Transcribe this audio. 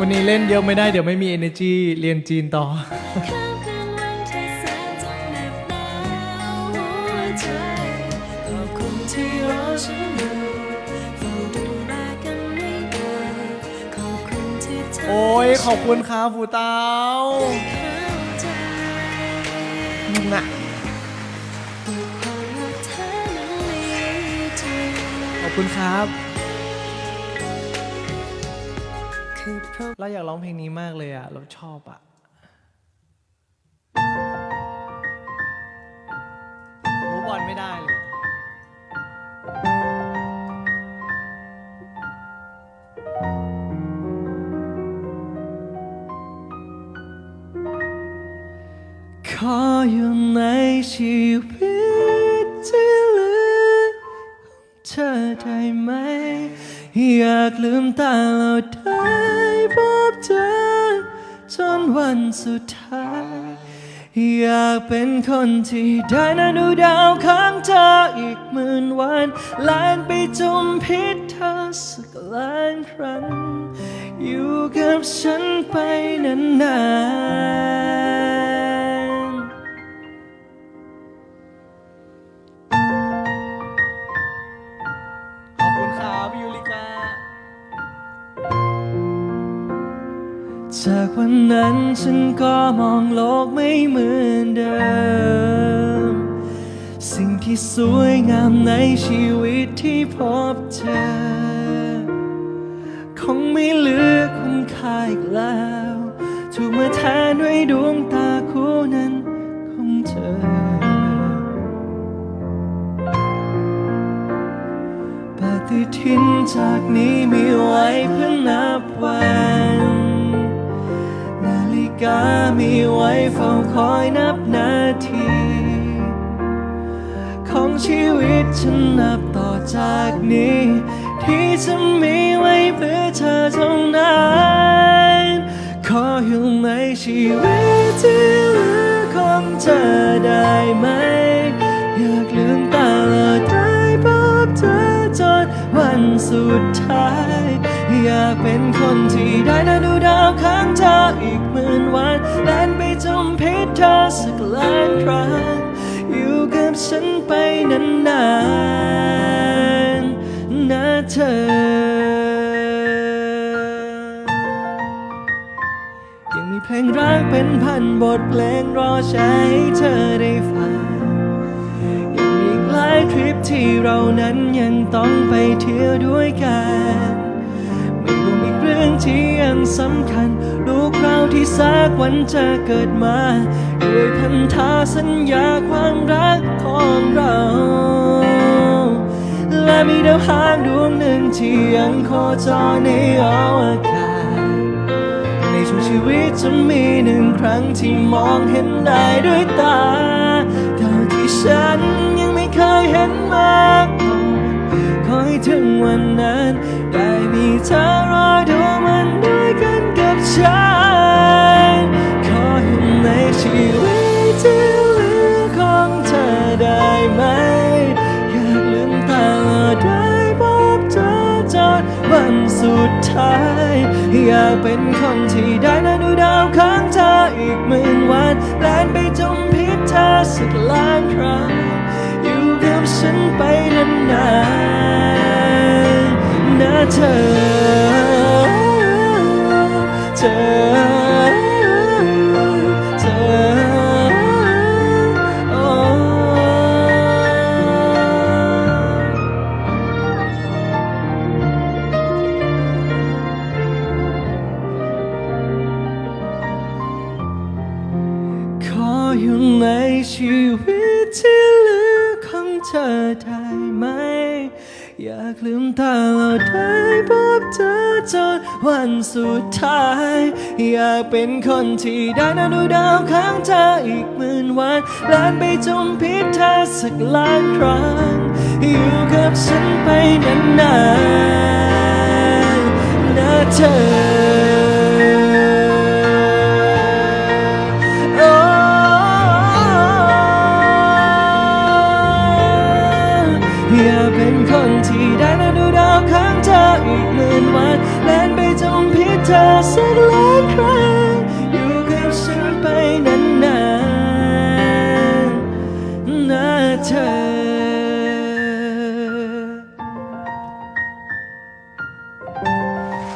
วันนี้เล่นเยอะไม่ได้เดี๋ยวไม่มี energy เรียนจีนต่อ โอ้ย ขอบคุณครับฟูเตาน่ะขอบคุณครับ เราอยากร้องเพลงนี้มากเลยอะ เราชอบอะมูบอลไม่ได้เลย ขออยู่ในชีวิตที่เหลือของเธอได้ไหม อยากลืมตาเราได้พบเธอจนวันสุดท้าย อยากเป็นคนที่ได้นาดูดาวข้างเธออีกหมื่นวันแลนไปจมพิษเธอสักล้านครั้ง อยู่กับฉันไปนาน จากวันนั้นฉันก็มองโลกไม่เหมือนเดิม สิ่งที่สวยงามในชีวิตที่พบเจอ คงไม่เหลือคุณค่าอีกแล้วถูกมาแทนด้วยดวงตาคู่นั้นของเธอ ปฏิทินจากนี้มีไว้เพื่อนับวัน กามีไว้เฝ้าคอยนับนาที ของชีวิตฉันนับต่อจากนี้ ที่จะมีไว้เพื่อเธอเท่านั้นขออยู่ในชีวิตที่เหลือของเธอได้ไหม อยากลืมตาและได้พบเธอจนวันสุดท้าย อยากเป็นคนที่ได้นาดูดาวข้างเธออีกหมื่น เพลงรักเป็นพันบทเพลงรอใช้เธอได้ฟังยังมีอีกหลายทริปที่เรานั้นยังต้องไปเที่ยวด้วยกันไม่รวมอีกเรื่องที่ยังสำคัญ ลูกเราที่สักวันจะเกิดมาด้วยพันธาสัญญาความรักของเราและมีดาวหางดวงหนึ่งที่ยังโคจรในอวกาศ ชีวิตจะมีหนึ่งครั้งที่มองเห็นได้ด้วยตาเท่าที่ฉันยังไม่เคยเห็นมาก่อนขอให้ถึงวันนั้นได้มีเธอ สุดท้าย อยากเป็นคนที่ได้นาดูดาวข้างเธออีกหมื่นวันแลนไปจมพิษเธอสักล้านครั้ง อยู่กับฉันไปนานๆนะเธอ เธอ ชีวิตที่เหลือของเธอได้ไหม อยากลืมตาเราได้พบเธอจนวันสุดท้าย อยากเป็นคนที่ได้นาดูดาวข้างเธออีกหมื่นวันแลนไปจมพิษเธอสักล้านครั้ง อยู่กับฉันไปนานๆนะเธอ อย่าเป็นคนที่ได้แล้วดูดาวข้างเธออีกหมื่นวันแลนไปจมพิษเธอสักหลายครั้งอยู่กับฉันไปนาน